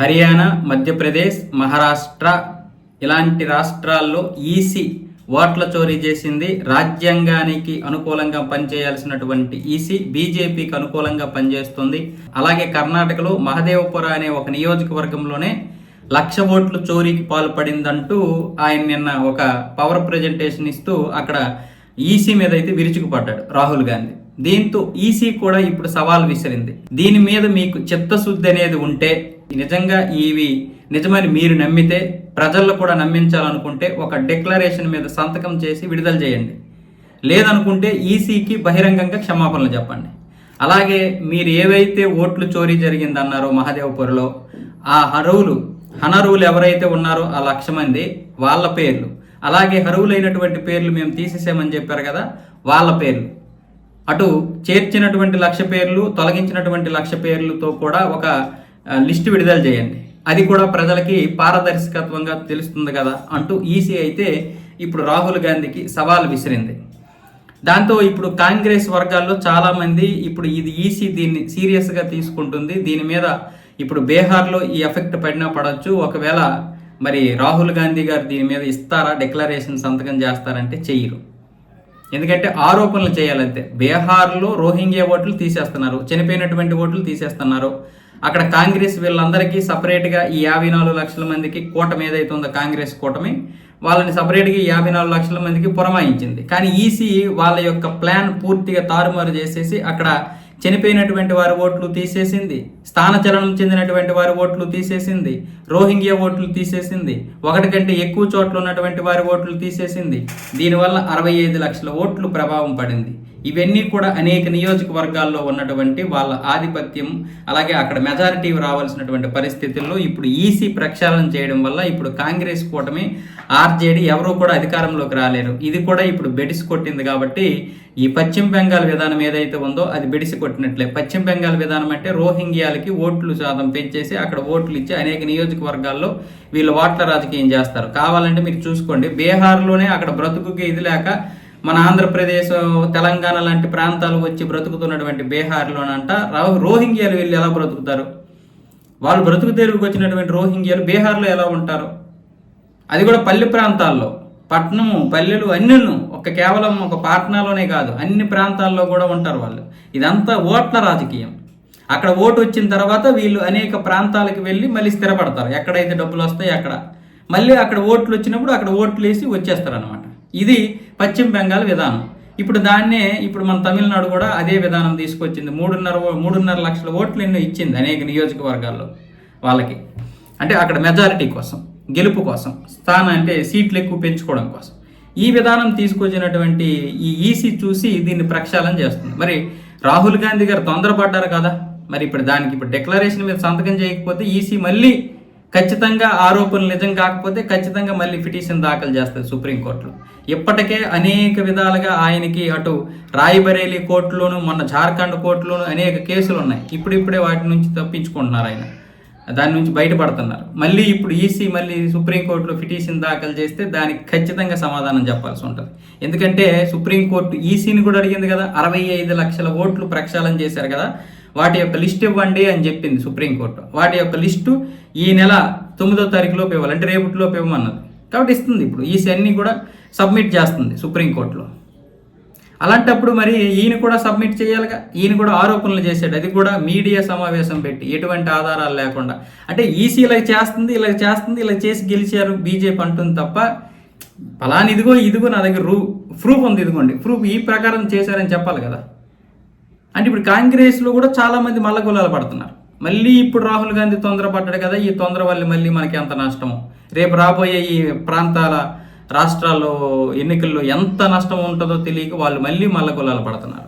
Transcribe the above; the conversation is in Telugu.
హర్యానా మధ్యప్రదేశ్ మహారాష్ట్ర ఇలాంటి రాష్ట్రాల్లో ఈసీ ఓట్ల చోరీ చేసింది. రాజ్యాంగానికి అనుకూలంగా పనిచేయాల్సినటువంటి ఈసీ బీజేపీకి అనుకూలంగా పనిచేస్తుంది. అలాగే కర్ణాటకలో మహదేవపుర అనే ఒక నియోజకవర్గంలోనే లక్ష ఓట్లు చోరీకి పాల్పడిందంటూ ఆయన నిన్న ఒక పవర్ ప్రజెంటేషన్ ఇస్తూ అక్కడ ఈసీ మీద అయితే విరుచుకుపడ్డాడు రాహుల్ గాంధీ. దీంతో ఈసీ కూడా ఇప్పుడు సవాల్ విసిరింది. దీని మీద మీకు చిత్తశుద్ధి అనేది ఉంటే నిజంగా ఇవి నిజమని మీరు నమ్మితే ప్రజల్లో కూడా నమ్మించాలనుకుంటే ఒక డిక్లరేషన్ మీద సంతకం చేసి విడుదల చేయండి. లేదనుకుంటే ఈసీకి బహిరంగంగా క్షమాపణలు చెప్పండి. అలాగే మీరు ఏవైతే ఓట్లు చోరీ జరిగిందన్నారో మహాదేవపురలో ఆ హరువులు హనరువులు ఎవరైతే ఉన్నారో ఆ లక్ష మంది వాళ్ళ పేర్లు. అలాగే హరువులైనటువంటి పేర్లు మేము తీసేసామని చెప్పారు కదా వాళ్ళ పేర్లు. అటు చేర్చినటువంటి లక్ష పేర్లు తొలగించినటువంటి లక్ష పేర్లతో కూడా ఒక లిస్టు విడుదల చేయండి. అది కూడా ప్రజలకి పారదర్శకత్వంగా తెలుస్తుంది కదా అంటూ ఈసీ అయితే ఇప్పుడు రాహుల్ గాంధీకి సవాల్ విసిరింది. దాంతో ఇప్పుడు కాంగ్రెస్ వర్గాల్లో చాలామంది ఇప్పుడు ఇది ఈసీ దీన్ని సీరియస్గా తీసుకుంటుంది. దీని మీద ఇప్పుడు బీహార్లో ఈ ఎఫెక్ట్ పడినా పడవచ్చు. ఒకవేళ మరి రాహుల్ గాంధీ గారు దీని మీద ఇస్తారా? డిక్లరేషన్ సంతకం చేస్తారంటే చెయ్యరు. ఎందుకంటే ఆరోపణలు చేయాలంతే. బీహార్లో రోహింగ్యా ఓట్లు తీసేస్తున్నారు. చనిపోయినటువంటి ఓట్లు తీసేస్తున్నారు. అక్కడ కాంగ్రెస్ వీళ్ళందరికీ సపరేట్గా ఈ యాభై నాలుగు లక్షల మందికి కూటమి ఏదైతే ఉందో కాంగ్రెస్ కూటమి వాళ్ళని సపరేట్గా యాభై నాలుగు లక్షల మందికి పురమాయించింది. కానీ ఈసీ వాళ్ళ యొక్క ప్లాన్ పూర్తిగా తారుమారు చేసేసి అక్కడ చనిపోయినటువంటి వారి ఓట్లు తీసేసింది స్థానచలనం చెందినటువంటి వారి ఓట్లు తీసేసింది రోహింగ్యా ఓట్లు తీసేసింది ఒకటి కంటే ఎక్కువ చోట్ల ఉన్నటువంటి వారి ఓట్లు తీసేసింది. దీనివల్ల అరవై ఐదు లక్షల ఓట్లు ప్రభావం పడింది. ఇవన్నీ కూడా అనేక నియోజకవర్గాల్లో ఉన్నటువంటి వాళ్ళ ఆధిపత్యం అలాగే అక్కడ మెజారిటీ రావాల్సినటువంటి పరిస్థితుల్లో ఇప్పుడు ఈసీ ప్రక్షాళన చేయడం వల్ల ఇప్పుడు కాంగ్రెస్ కూటమి ఆర్జేడీ ఎవరూ కూడా అధికారంలోకి రాలేరు. ఇది కూడా ఇప్పుడు బెడిసి కొట్టింది కాబట్టి ఈ పశ్చిమ బెంగాల్ విధానం ఏదైతే ఉందో అది బెడిసి కొట్టినట్లే. పశ్చిమ బెంగాల్ విధానం అంటే రోహింగ్యాలకి ఓట్లు శాతం పెంచేసి అక్కడ ఓట్లు ఇచ్చి అనేక నియోజకవర్గాల్లో వీళ్ళు ఓట్ల రాజకీయం చేస్తారు. కావాలంటే మీరు చూసుకోండి. బీహార్లోనే అక్కడ బ్రతుకుకి ఇది లేక మన ఆంధ్రప్రదేశ్ తెలంగాణ లాంటి ప్రాంతాలు వచ్చి బ్రతుకుతున్నటువంటి బీహార్లోనంట రోహింగ్యాలు వెళ్ళి ఎలా బ్రతుకుతారు? వాళ్ళు బ్రతుకు తెరుగుకు వచ్చినటువంటి రోహింగ్యాలు బీహార్లో ఎలా ఉంటారు? అది కూడా పల్లె ప్రాంతాల్లో. పట్టణము పల్లెలు అన్నిను ఒక కేవలం ఒక పాట్నాలోనే కాదు అన్ని ప్రాంతాల్లో కూడా ఉంటారు వాళ్ళు. ఇదంతా ఓట్ల రాజకీయం. అక్కడ ఓటు వచ్చిన తర్వాత వీళ్ళు అనేక ప్రాంతాలకు వెళ్ళి మళ్ళీ స్థిరపడతారు. ఎక్కడైతే డబ్బులు వస్తాయి అక్కడ. మళ్ళీ అక్కడ ఓట్లు వచ్చినప్పుడు అక్కడ ఓట్లు వేసి వచ్చేస్తారు అనమాట ఇది పశ్చిమ బెంగాల్ విధానం. ఇప్పుడు దాన్నే ఇప్పుడు మన తమిళనాడు కూడా అదే విధానం తీసుకొచ్చింది. మూడున్నర ఓ- మూడున్నర లక్షల ఓట్లు ఎన్నో ఇచ్చింది అనేక నియోజకవర్గాల్లో వాళ్ళకి. అంటే అక్కడ మెజారిటీ కోసం గెలుపు కోసం స్థానం అంటే సీట్లు ఎక్కువ పెంచుకోవడం కోసం. ఈ విధానం తీసుకొచ్చినటువంటి ఈ ఈసీ చూసి దీన్ని ప్రక్షాళన చేస్తుంది. మరి రాహుల్ గాంధీ గారు తొందరపడ్డారు కదా? మరి ఇప్పుడు దానికి ఇప్పుడు డిక్లరేషన్ మీద సంతకం చేయకపోతే ఈసీ మళ్ళీ ఖచ్చితంగా ఆరోపణలు నిజం కాకపోతే ఖచ్చితంగా మళ్ళీ పిటిషన్ దాఖలు చేస్తుంది సుప్రీంకోర్టులో. ఇప్పటికే అనేక విధాలుగా ఆయనకి అటు రాయబరేలీ కోర్టులోను మొన్న జార్ఖండ్ కోర్టులోను అనేక కేసులు ఉన్నాయి. ఇప్పుడిప్పుడే వాటి నుంచి తప్పించుకుంటున్నారు ఆయన. దాని నుంచి బయటపడుతున్నారు. మళ్ళీ ఇప్పుడు ఈసీ మళ్ళీ సుప్రీంకోర్టులో పిటిషన్ దాఖలు చేస్తే దానికి ఖచ్చితంగా సమాధానం చెప్పాల్సి ఉంటుంది. ఎందుకంటే సుప్రీంకోర్టు ఈసీని కూడా అడిగింది కదా అరవై ఐదు లక్షల ఓట్లు ప్రక్షాళన చేశారు కదా. వాటి యొక్క లిస్ట్ ఇవ్వండి అని చెప్పింది సుప్రీంకోర్టు వాటి యొక్క లిస్టు ఈ నెల తొమ్మిదో తారీఖులోపు ఇవ్వాలి. అంటే రేపటిలోపు ఇవ్వమన్నది. కాబట్టి ఇస్తుంది ఇప్పుడు. ఈసీ అన్నీ కూడా సబ్మిట్ చేస్తుంది సుప్రీంకోర్టులో అలాంటప్పుడు మరి ఈయన కూడా సబ్మిట్ చేయాలిగా? ఈయన కూడా ఆరోపణలు చేశాడు. అది కూడా మీడియా సమావేశం పెట్టి ఎటువంటి ఆధారాలు లేకుండా. అంటే ఈసీ ఇలా చేస్తుంది ఇలా చేస్తుంది ఇలా చేసి గెలిచారు బీజేపీ అంటుంది తప్ప ఫలాని ఇదిగో ఇదిగో నా దగ్గర రూ ప్రూఫ్ ఉంది ఇదిగోండి. ప్రూఫ్ ఈ ప్రకారం చేశారని చెప్పాలి కదా. అంటే ఇప్పుడు కాంగ్రెస్లో కూడా చాలా మంది మల్ల పడుతున్నారు. మళ్ళీ ఇప్పుడు రాహుల్ గాంధీ తొందరపడ్డాడు కదా ఈ తొందర వల్ల మళ్ళీ మనకి ఎంత నష్టము. రేపు రాబోయే ఈ ప్రాంతాల రాష్ట్రాల్లో ఎన్నికల్లో ఎంత నష్టం ఉంటుందో తెలియక వాళ్ళు మళ్ళీ మల్ల పడుతున్నారు.